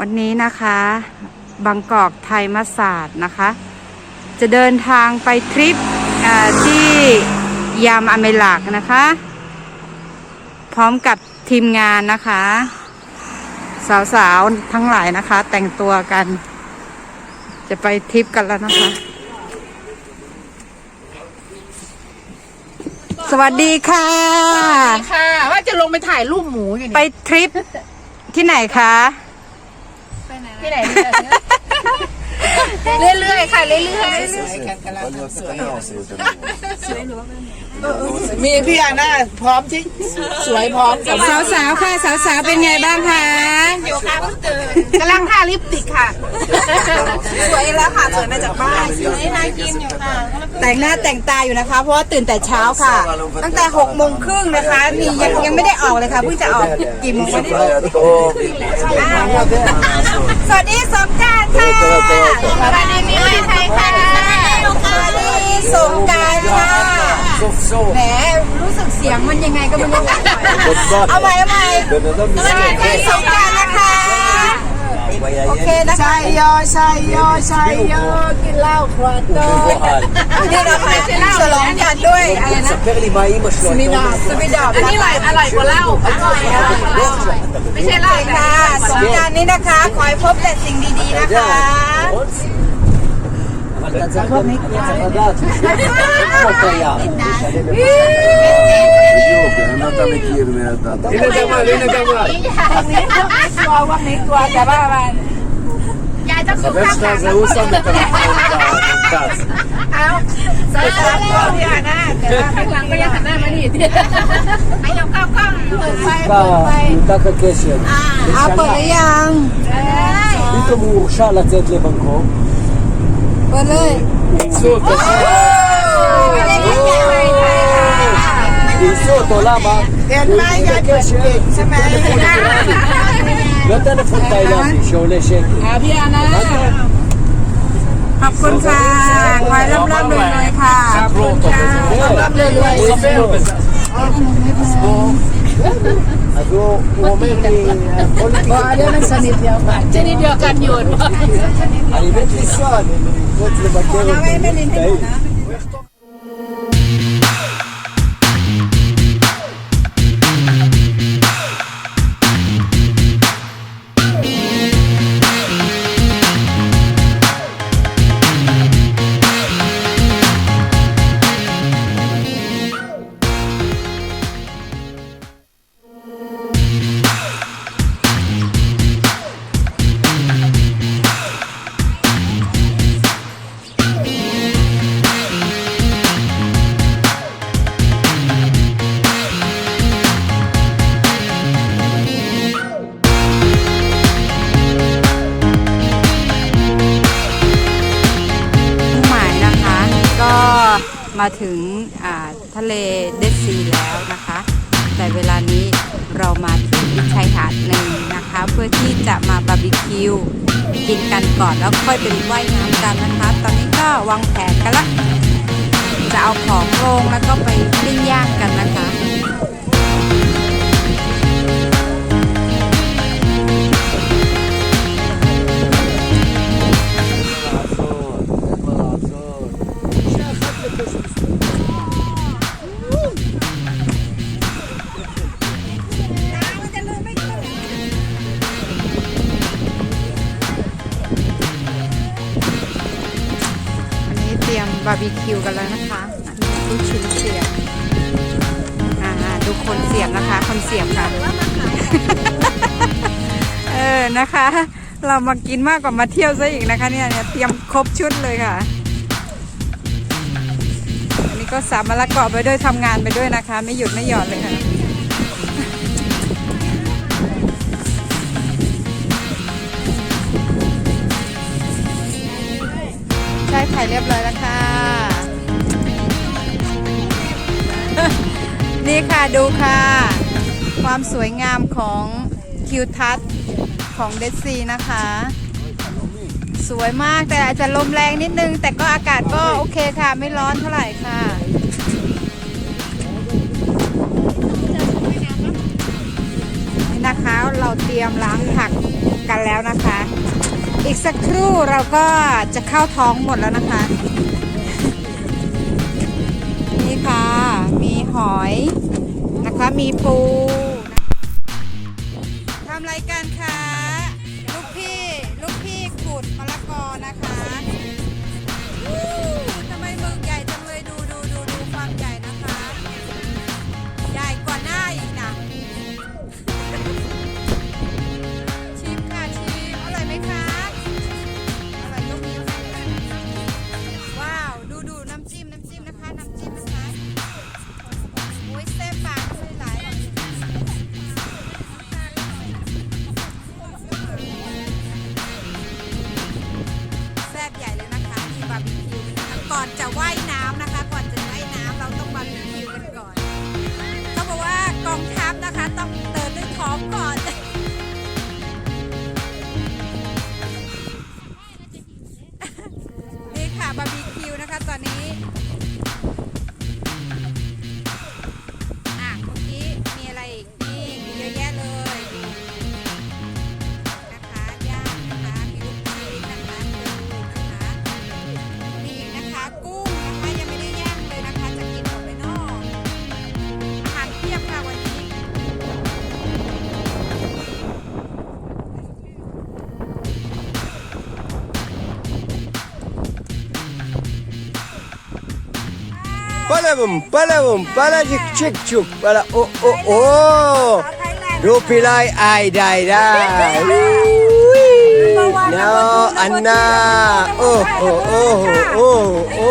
วันนี้นะคะบางกอกไทยมาศาสตร์นะคะ จะเดินทางไปทริปอ่าที่ยามอเมลากนะคะ พร้อมกับทีมงานนะคะ สาวๆ ทั้งหลายนะคะ แต่งตัวกัน จะไปทริปกันแล้วนะคะ สวัสดีค่ะค่ะ ว่าจะลงไปถ่ายรูปหมูอยู่ไปนี่ทริปที่ไหนคะ ที่ไหนเนี่ยเรื่อยๆค่ะเรื่อยๆมีพี่อาน่าพร้อมที่สวยพร้อมกับสาวๆค่ะสาวๆเป็นไงบ้างคะอยู่ค่ะเพิ่งตื่นกำลังทาลิปสติกค่ะ สวยแล้วค่ะสวยมาจากบ้านสวยน่ากินอยู่ค่ะแต่งหน้าแต่งตาอยู่นะคะ เพราะว่าตื่นแต่เช้าค่ะ ตั้งแต่6กโมงครึ่งนะคะนี่ยังยังไม่ได้ออกเลยค่ะเพิ่งจะออกกี่โมงวันนี้ สวัสดีสงกรารค่ะสวัสดีมีไว้ไทยค่ะสวัสดีสงกรารค่ะแหมรู้สึกเสียงมันยังไงก็ไม่รู้เอาใหม่เอาใหม่สวัสดีสงกรารนะคะ โอเคนะคะใช่ยอใช่ยอใช่ยอกินเหล้าควันโตนี่นะคะฉลองกันด้วยอะไรนะสมิดาสมิดาอันนี้อร่อยอร่อยกว่าเหล้าอร่อยอ่อไม่ใช่เหล้าค่ะสงการนี้นะคะขอให้พบแต่สิ่งดีๆนะคะมันจะพบไม่ได้ Okay, hanap kami kiyo na yan tatay. Lina Jamal, Lina Jamal. Huwag na ito at abawan. Zaweczna Zeusa do teraz. Sa to ja na. Kailangan ko yan na mali. Ayaw ka ka. Ba, taka קשר. Apo na yan. פתאום הוא הורשע לצאת לבנקו. וואלה. ปิดเลย אילצו אותו. גייסו אותו, למה? เห็นไหมยายเปิดเก่งใช่ไหม לא טלפון תאילנדי שעולה שקל. พี่อาน่า ขอบคุณค่ะขอให้ร่ำร่ำรวยๆค่ะ ספרו אותו. אז הוא הוא אומר לי, "בוא נגיד, เดี๋ยวมันสนิทเดียวกันชนิดเดียวกันอยู่ אני מת לנסוע, אני רוצה לבקר אותו. มาถึงทะเลเดดซีแล้วนะคะ แต่เวลานี้เรามาที่ชายหาดหนึ่งนะคะ เพื่อที่จะมาบาร์บีคิวกินกันก่อนแล้วค่อยไปว่ายน้ำกันนะคะ ตอนนี้ก็วางแผนกันละ จะเอาของลงแล้วก็ไปปิ้งย่างกันนะคะ บาร์บีคิวกันแล้วนะคะลูกชิ้นเสียบอ่าดูคนเสียบนะคะ คนเสียบค่ะ เออนะคะ เรามากินมากกว่ามาเที่ยวซะอีกนะคะเนี่ยเนี่ยเตรียมครบชุดเลยค่ะ อันนี้ก็สามมะละกอไปด้วยทำงานไปด้วยนะคะ ไม่หยุดไม่หย่อนเลยค่ะ ไข่เรียบร้อยแล้วค่ะ นี่ค่ะดูค่ะ ความสวยงามของคิวทัศของเดซีนะคะ สวยมากแต่อาจจะลมแรงนิดนึง แต่ก็อากาศก็โอเคค่ะ ไม่ร้อนเท่าไหร่ค่ะนะคะเราเตรียมล้างผักกันแล้วนะคะ อีกสักครู่เราก็จะเข้าท้องหมดแล้วนะคะ นี่ค่ะ มีหอยนะคะ มีปูทำรายการคะ பலவும் பலவும் பலஜிக் சிக் சுக் பல ஓ ஓ ஓ ரூபிலாய் ஆய் டாய் டாய் நோ அண்ணா ஓ ஓ ஓ ஓ ஓ